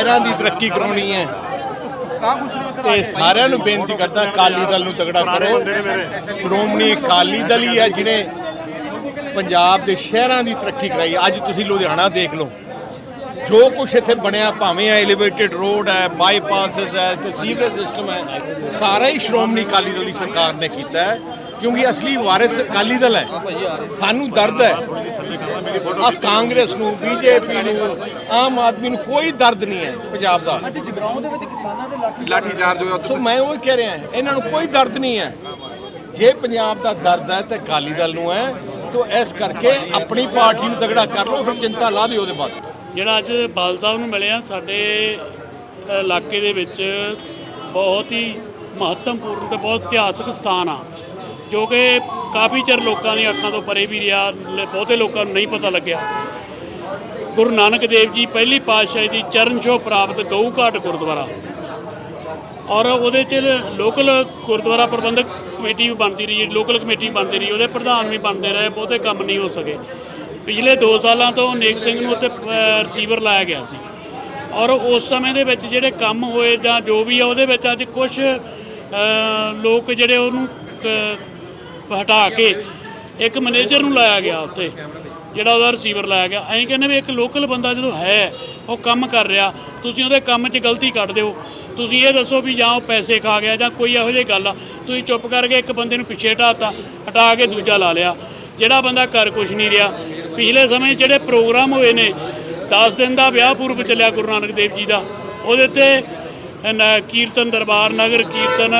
ਸ਼ਹਿਰਾਂ ਦੀ ਤਰੱਕੀ ਕਰਾਉਣੀ ਹੈ। ਤੇ ਸਾਰਿਆਂ ਨੂੰ ਬੇਨਤੀ ਕਰਦਾ ਅਕਾਲੀ ਦਲ ਨੂੰ ਤਗੜਾ ਕਰੋ। ਸ਼੍ਰੋਮਣੀ ਅਕਾਲੀ ਦਲ ਹੀ ਹੈ ਜਿਹਨੇ ਪੰਜਾਬ ਦੇ ਸ਼ਹਿਰਾਂ ਦੀ ਤਰੱਕੀ ਕਰਾਈ। ਅੱਜ ਤੁਸੀਂ ਲੁਧਿਆਣਾ ਦੇਖ ਲਓ। ਜੋ ਕੁਝ ਇੱਥੇ ਬਣਿਆ ਭਾਵੇਂ ਐਲੀਵੇਟਡ ਰੋਡ ਹੈ ਬਾਈਪਾਸਸ ਹੈ ਤੇ ਸੀਵਰੇਜ ਸਿਸਟਮ ਹੈ ਸਾਰਾ ਹੀ ਸ਼੍ਰੋਮਣੀ ਅਕਾਲੀ ਦਲ ਦੀ ਸਰਕਾਰ ਨੇ ਕੀਤਾ ਹੈ। ਕਿਉਂਕਿ ਅਸਲੀ ਵਾਰਿਸ ਅਕਾਲੀ ਦਲ ਹੈ। ਸਾਨੂੰ ਦਰਦ ਹੈ। ਆ ਕਾਂਗਰਸ ਨੂੰ ਬੀਜੇਪੀ ਨੂੰ ਆਮ ਆਦਮੀ ਨੂੰ ਕੋਈ ਦਰਦ ਨਹੀਂ ਹੈ ਪੰਜਾਬ ਦਾ। ਅੱਜ ਜਗਰਾਉਂ ਦੇ ਵਿੱਚ ਕਿਸਾਨਾਂ ਦੇ ਲਾਠੀ ਲਾਠੀ ਚਾਰਜ ਹੋਇਆ ਸੋ ਮੈਂ ਉਹ ਕਹਿ ਰਿਹਾ ਇਹਨਾਂ ਨੂੰ ਕੋਈ ਦਰਦ ਨਹੀਂ ਹੈ। ਜੇ ਪੰਜਾਬ ਦਾ ਦਰਦ ਹੈ ਤੇ ਅਕਾਲੀ ਦਲ ਨੂੰ ਹੈ ਤੋ ਇਸ ਕਰਕੇ ਆਪਣੀ ਪਾਰਟੀ ਨੂੰ ਤਗੜਾ ਕਰ ਲਓ ਫਿਰ ਚਿੰਤਾ ਲਾ ਦਿਓ ਉਹਦੇ ਬਾਅਦ। ਜਿਹੜਾ ਅੱਜ ਬਾਲ ਸਾਹਿਬ ਨੂੰ ਮਿਲਿਆ ਸਾਡੇ ਇਲਾਕੇ ਦੇ ਵਿੱਚ ਬਹੁਤ ਹੀ ਮਹੱਤਵਪੂਰਨ ਤੇ ਬਹੁਤ ਇਤਿਹਾਸਕ ਸਥਾਨ ਆ। ਜੋ ਕਿ ਕਾਫੀ ਚਿਰ ਲੋਕਾਂ ਦੀਆਂ ਅੱਖਾਂ ਤੋਂ ਪਰੇ ਵੀ ਰਿਹਾ ਬਹੁਤੇ ਲੋਕਾਂ ਨੂੰ ਨਹੀਂ ਪਤਾ ਲੱਗਿਆ। ਗੁਰੂ ਨਾਨਕ ਦੇਵ ਜੀ ਪਹਿਲੀ ਪਾਤਸ਼ਾਹੀ ਦੀ ਚਰਨ ਛੋਹ ਪ੍ਰਾਪਤ ਗਊ ਘਾਟ ਗੁਰਦੁਆਰਾ। ਔਰ ਉਹਦੇ ਚ ਲੋਕਲ ਗੁਰਦੁਆਰਾ ਪ੍ਰਬੰਧਕ ਕਮੇਟੀ ਵੀ ਬਣਦੀ ਰਹੀ ਲੋਕਲ ਕਮੇਟੀ ਬਣਦੀ ਰਹੀ ਉਹਦੇ ਪ੍ਰਧਾਨ ਵੀ ਬਣਦੇ ਰਹੇ ਬਹੁਤੇ ਕੰਮ ਨਹੀਂ ਹੋ ਸਕੇ। ਪਿਛਲੇ 2 ਸਾਲਾਂ ਤੋਂ ਨੇਕ ਸਿੰਘ ਨੂੰ ਉੱਤੇ ਅ, ਰਿਸੀਵਰ ਲਾਇਆ ਗਿਆ ਸੀ। ਔਰ ਉਸ ਸਮੇਂ ਦੇ ਵਿੱਚ ਜਿਹੜੇ ਕੰਮ ਹੋਏ ਜਾਂ ਜੋ ਵੀ ਆ ਉਹਦੇ ਵਿੱਚ ਅੱਜ ਕੁਝ ਲੋਕ ਜਿਹੜੇ ਉਹਨੂੰ ਕ- ਹਟਾ ਕੇ ਇੱਕ ਮੈਨੇਜਰ ਨੂੰ ਲਾਇਆ ਗਿਆ ਉੱਤੇ ਜਿਹੜਾ ਉਹਦਾ ਰਿਸੀਵਰ ਲਾਇਆ ਗਿਆ। ਐਂ ਕਹਿੰਦੇ ਵੀ ਇੱਕ ਲੋਕਲ ਬੰਦਾ ਜਦੋਂ ਹੈ, ਉਹ ਕੰਮ ਕਰ ਰਿਹਾ, ਤੁਸੀਂ ਉਹਦੇ ਕੰਮ 'ਚ ਗਲਤੀ ਕੱਢ ਦਿਓ। ਤੁਸੀਂ ਇਹ ਦੱਸੋ ਵੀ ਜਾਂ ਉਹ ਪੈਸੇ ਖਾ ਗਿਆ ਜਾਂ ਕੋਈ ਇਹੋ ਜਿਹੀ ਗੱਲ ਆ, ਤੁਸੀਂ ਚੁੱਪ ਕਰਕੇ ਇੱਕ ਬੰਦੇ ਨੂੰ ਪਿੱਛੇ ਹਟਾਤਾ ਹਟਾ ਕੇ ਦੂਜਾ ਲਾ ਲਿਆ। ਜਿਹੜਾ ਬੰਦਾ ਕਰ ਕੁਝ ਨਹੀਂ ਰਿਹਾ। ਪਿਛਲੇ ਸਮੇਂ ਜਿਹੜੇ ਪ੍ਰੋਗਰਾਮ ਹੋਏ ਨੇ 10 ਦਿਨ ਦਾ ਵਿਆਹ ਪੂਰਬ ਚੱਲਿਆ ਗੁਰੂ ਨਾਨਕ ਦੇਵ ਜੀ ਦਾ। ਉਹਦੇ ਤੇ ਕੀਰਤਨ ਦਰਬਾਰ, ਨਗਰ ਕੀਰਤਨ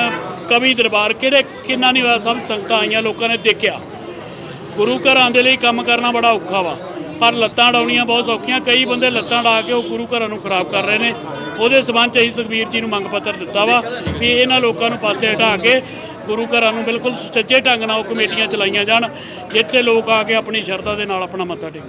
ਕਵੀ ਦਰਬਾਰ ਕਿਹੜੇ ਕਿੰਨਾ ਨਹੀਂ ਹੋਇਆ, ਸਭ ਸੰਗਤਾਂ ਆਈਆਂ, ਲੋਕਾਂ ਨੇ ਦੇਖਿਆ। ਗੁਰੂ ਘਰਾਂ ਦੇ ਲਈ ਕੰਮ ਕਰਨਾ ਬੜਾ ਔਖਾ ਵਾ, ਪਰ ਲੱਤਾਂ ਡਾਉਣੀਆਂ ਬਹੁਤ ਸੌਖੀਆਂ, ਕਈ ਬੰਦੇ ਲੱਤਾਂ ਡਾ ਕੇ ਉਹ ਗੁਰੂ ਘਰਾਂ ਨੂੰ ਖਰਾਬ ਕਰ ਰਹੇ ਨੇ। ਉਹਦੇ ਸਬੰਧ ਚ ਅਸੀਂ ਸੁਖਬੀਰ ਜੀ ਨੂੰ ਮੰਗ ਪੱਤਰ ਦਿੱਤਾ ਵਾ ਕਿ ਇਹਨਾਂ ਲੋਕਾਂ ਨੂੰ ਪਾਸੇ ਹਟਾ ਕੇ ਗੁਰੂ ਘਰਾਂ ਨੂੰ ਬਿਲਕੁਲ ਸੁਚੱਜੇ ਢੰਗ ਨਾਲ ਉਹ ਕਮੇਟੀਆਂ ਚਲਾਈਆਂ ਜਾਣ, ਜਿੱਥੇ ਲੋਕ ਆ ਕੇ ਆਪਣੀ ਸ਼ਰਧਾ ਦੇ ਨਾਲ ਆਪਣਾ ਮੱਥਾ ਟੇਕਣ।